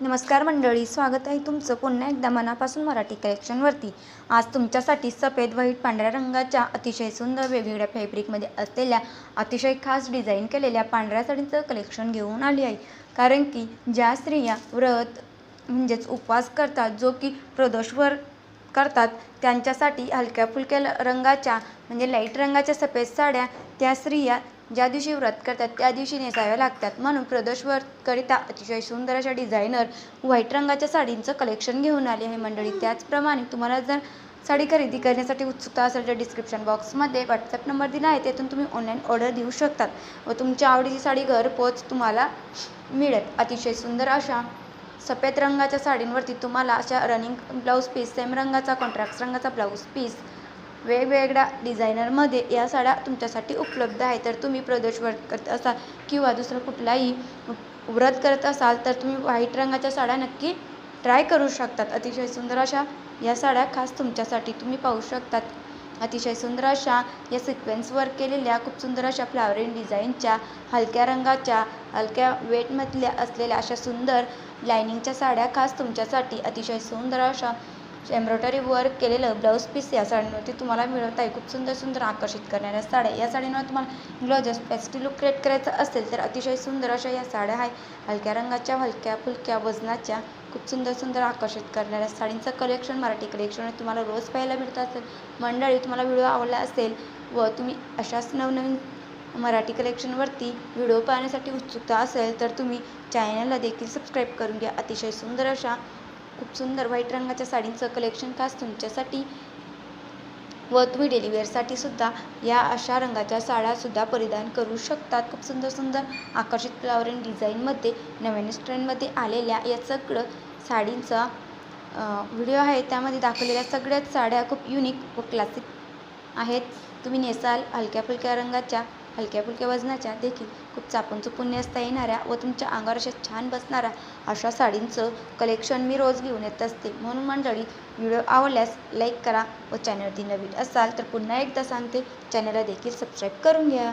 नमस्कार मंडळी स्वागत आहे तुमचं पुन्हा एकदा मनापासून मराठी कलेक्शनवरती आज तुमच्यासाठी सफेद व्हाईट पांढऱ्या रंगाच्या अतिशय सुंदर वेगवेगळ्या फॅब्रिकमध्ये असलेल्या अतिशय खास डिझाईन केलेल्या पांढऱ्या साडीचं कलेक्शन घेऊन आली आहे. कारण की ज्या स्त्रिया व्रत म्हणजेच उपवास करतात जो की प्रदोषवर करतात. त्यांच्यासाठी हलक्या फुलक्या ल- रंगाच्या म्हणजे लाइट रंगाच्या सफेद साड्या त्या स्त्रिया ज्या दिवशी व्रत करतात त्या दिवशी नेसाव्या लागतात. म्हणून प्रदोषवरकरिता अतिशय सुंदर अशा डिझायनर व्हाईट रंगाच्या साडींचं कलेक्शन घेऊन आले आहे मंडळी. त्याचप्रमाणे तुम्हाला जर साडी खरेदी करण्यासाठी उत्सुकता असेल तर डिस्क्रिप्शन बॉक्समध्ये व्हॉट्सअप नंबर दिला आहे. त्यातून तुम्ही ऑनलाईन ऑर्डर देऊ शकतात. व तुमच्या आवडीची साडी घरपोच तुम्हाला मिळेल. अतिशय सुंदर अशा सफेद रंगाच्या साडींवरती तुम्हाला अशा रनिंग ब्लाऊज पीस सेम रंगाचा कॉन्ट्रास्ट रंगाचा ब्लाऊज पीस वेगवेगळ्या डिझायनरमध्ये या साड्या तुमच्यासाठी उपलब्ध आहे तर तुम्ही प्रदोष व्रत करत असाल किंवा दुसरं कुठलाही व्रत करत असाल तर तुम्ही व्हाईट रंगाच्या साड्या नक्की ट्राय करू शकतात. अतिशय सुंदर अशा या साड्या खास तुमच्यासाठी तुम्ही पाहू शकतात. अतिशय सुंदर अशा या सिक्वेन्सवर केलेल्या खूप सुंदर अशा फ्लावरिंग डिझाईनच्या हलक्या रंगाच्या हलक्या वेटमधल्या असलेल्या अशा सुंदर लायनिंगच्या साड्या खास तुमच्यासाठी अतिशय सुंदर अशा एम्ब्रॉयडरी वर्क केलेलं ब्लाऊज पीस या साडींवरती तुम्हाला मिळत आहे खूप सुंदर सुंदर आकर्षित करणाऱ्या साड्या. या साडींवर तुम्हाला ग्लोजस पेस्टी लुक क्रिएट करायचं असेल तर अतिशय सुंदर अशा या साड्या आहे हलक्या रंगाच्या हलक्या फुलक्या वजनाच्या खूप सुंदर सुंदर आकर्षित करणाऱ्या साडींचं कलेक्शन मराठी कलेक्शन तुम्हाला रोज पाहायला मिळत असेल. मंडळी तुम्हाला व्हिडिओ आवडला असेल व तुम्ही अशाच नवनवीन मराठी कलेक्शनवरती व्हिडिओ पाहण्यासाठी उत्सुकता असेल तर तुम्ही चॅनलला देखील सबस्क्राईब करून घ्या. अतिशय सुंदर अशा खूप सुंदर व्हाईट रंगाच्या साडींचं कलेक्शन खास तुमच्यासाठी व तुम्ही डेलिवेअरसाठी सुद्धा या अशा रंगाच्या साड्यासुद्धा परिधान करू शकतात. खूप सुंदर सुंदर आकर्षित फ्लावरिंग डिझाईनमध्ये नवीन ट्रेंडमध्ये आलेल्या या सगळं साडींचा व्हिडिओ आहे. त्यामध्ये दाखवलेल्या सगळ्याच साड्या खूप युनिक व क्लासिक आहेत. तुम्ही नेसाल हलक्या फुलक्या रंगाच्या हलक्या फुलक्या वजनाच्या देखील खूप चापून चुपून नेसता येणाऱ्या व तुमच्या अंगावर अशा छान बसणाऱ्या अशा साडींचं कलेक्शन मी रोज घेऊन येत असते. म्हणून मंडळी व्हिडिओ आवडल्यास लाईक करा व चॅनलवरती नवीन असाल तर पुन्हा एकदा सांगते चॅनलला देखील सबस्क्राईब करून घ्या.